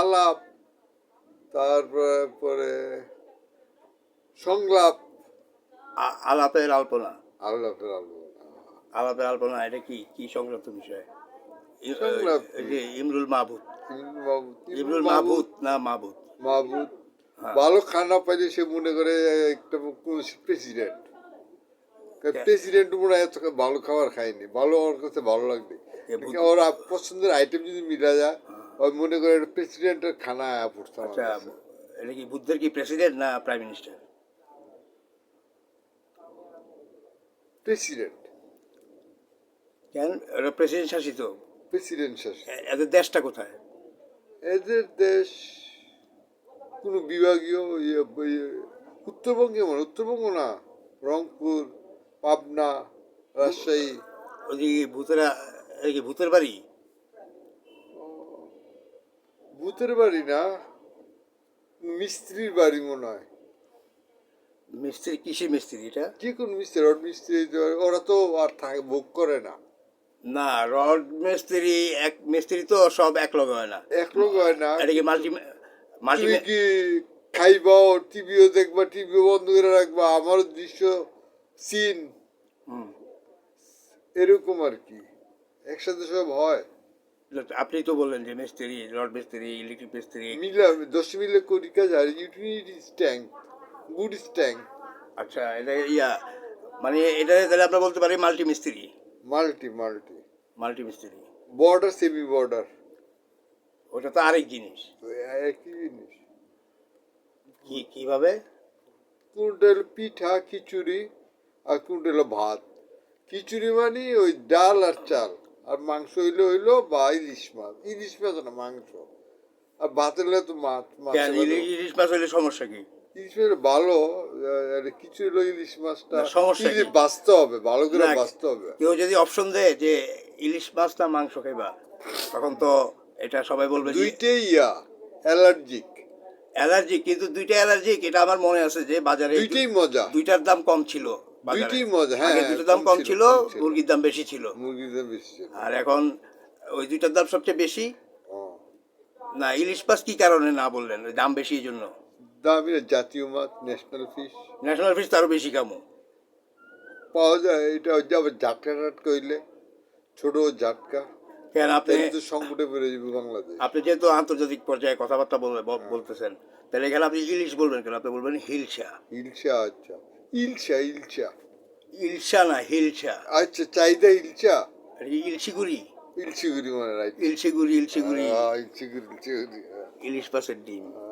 আলাপ তারপরে সংলাপ। আলাপের আলপনা। আলাপের আলাপ আলাপের আলপনা এটা কি? কি সংক্রান্ত বিষয়? ইমরুল মাহবুদ ইমরুল মাহবুদ না মাহবুদ মাহবুব হ্যাঁ। ভালো খানা পাইলে সে মনে করে একটা প্রেসিডেন্ট। প্রেসিডেন্ট মনে হয় ভালো খাবার খায়নি। ভালো ওর কাছে ভালো লাগবে। ওর পছন্দের আইটেম যদি মিলা যায় ওই মনে করে প্রেসিডেন্টের খানা পড়ছে আচ্ছা এটা কি বুদ্ধের কি প্রেসিডেন্ট না প্রাইম মিনিস্টার? প্রেসিডেন্ট। কেন? এটা প্রেসিডেন্ট শাসিত। প্রেসিডেন্ট শাসন এদের দেশটা কোথায়? এদের দেশ কোনো বিভাগীয় ইয়ে- ইয়ে, উত্তরবঙ্গে মানে উত্তরবঙ্গ না রংপুর পাবনা রাজশাহী। ওদিকে ভূতেরা ভূতের বাড়ি? ভূতের বাড়ি না মিস্ত্রির বাড়ি মনে হয়। মিস্ত্রি কৃষি মিস্ত্রি এটা? যে কোন মিস্ত্রি রড মিস্ত্রি ওরা তো আর থাকে ভোগ করে না। না রড মিস্ত্রি এক মিস্ত্রি তো সব এক লগে হয় না। এক লোক হয় না। এটা কি মাল্টি মাল্টি কি খাইবাও টিভিও দেখবা টিভিও বন্ধ করে রাখবা আমার দৃশ্য সিন। হুম। এরকম আর কি। একসাথে সব হয়। আপনি তো বললেন যে মিস্ত্রি রড মিস্ত্রি ইলেকট্রিক মিস্ত্রি মিলে আমি দশ মিলে করি কাজ আর ইউটিলিটি ট্যাঙ্ক গুড ট্যাঙ্ক আচ্ছা এটা ইয়া মানে এটা তাহলে আমরা বলতে পারি মাল্টি মিস্ত্রি। Multi multi. মাল্টি মিস্ত্রি। বর্ডার সেমি বর্ডার ওটা তো আরেক জিনিস। একই জিনিস। কি কীভাবে? কোনটা হলো পিঠা খিচুড়ি আর কোনটা হলো ভাত। খিচুড়ি মানে ওই ডাল আর চাল। আর মাংস হইলে হইল বা ইলিশ মাছ। ইলিশ মাছ না মাংস। আর ভাত হলে তো মাছ মাছ কেন? ইলি- ইলিশ মাছ হলে সমস্যা কি? ইলিশ মাছ ভালো আর খিচুড়ি হলো ইলিশ মাছটা। না, সমস্যা কি? বাঁচতে হবে ভালো করে না, বাঁচতে হবে। কেউ যদি অপশন দেয় যে ইলিশ মাছ না মাংস খাইবা তখন তো এটা সবাই বলবে যে দুইটাই ইয়া অ্যালার্জিক। অ্যালার্জি কিন্তু দুইটা অ্যালার্জিক এটা আমার মনে আছে যে বাজারে দুইটাই মজা। দুইটার দাম কম ছিল। মজা, হ্যাঁ, হ্যাঁ, দুটোর দাম কম ছিল। মুরগির দাম বেশি ছিল। মুরগির দাম বেশি ছিল। আর এখন ওই দুইটার দাম সবচেয়ে বেশি। না ইলিশ মাছ কি কারণে না বললেন? ওই দাম বেশি এই জন্য। দামি জাতীয় মাছ ন্যাশনাল ফিশ ন্যাশনাল ফিস তারও বেশি কামো। পাওয়া যায় এটা হচ্ছে আবার ঝাটকা টাটকা হইলে ছোট ঝাটকা কেন আপনি সংকটে বেড়ে যাবে বাংলাদেশ। আপনি যেহেতু আন্তর্জাতিক পর্যায়ে কথাবার্তা বলবে- বলতেছেন তাহলে এখানে আপনি ইলিশ বলবেন কেন? আপনি বলবেন হিলসা হিলসা আচ্ছা। ইলশা ইলশা। ইলশা না হিলশা। আচ্ছা চাহিদা ইলশা? আর ইলশিগুড়ি। ইলশিগুড়ি মানে রাইট। ইলশিগুড়ি ইলশিগুড়ি। ইলশিগুড়ি। ইলিশ পাশের ডিম।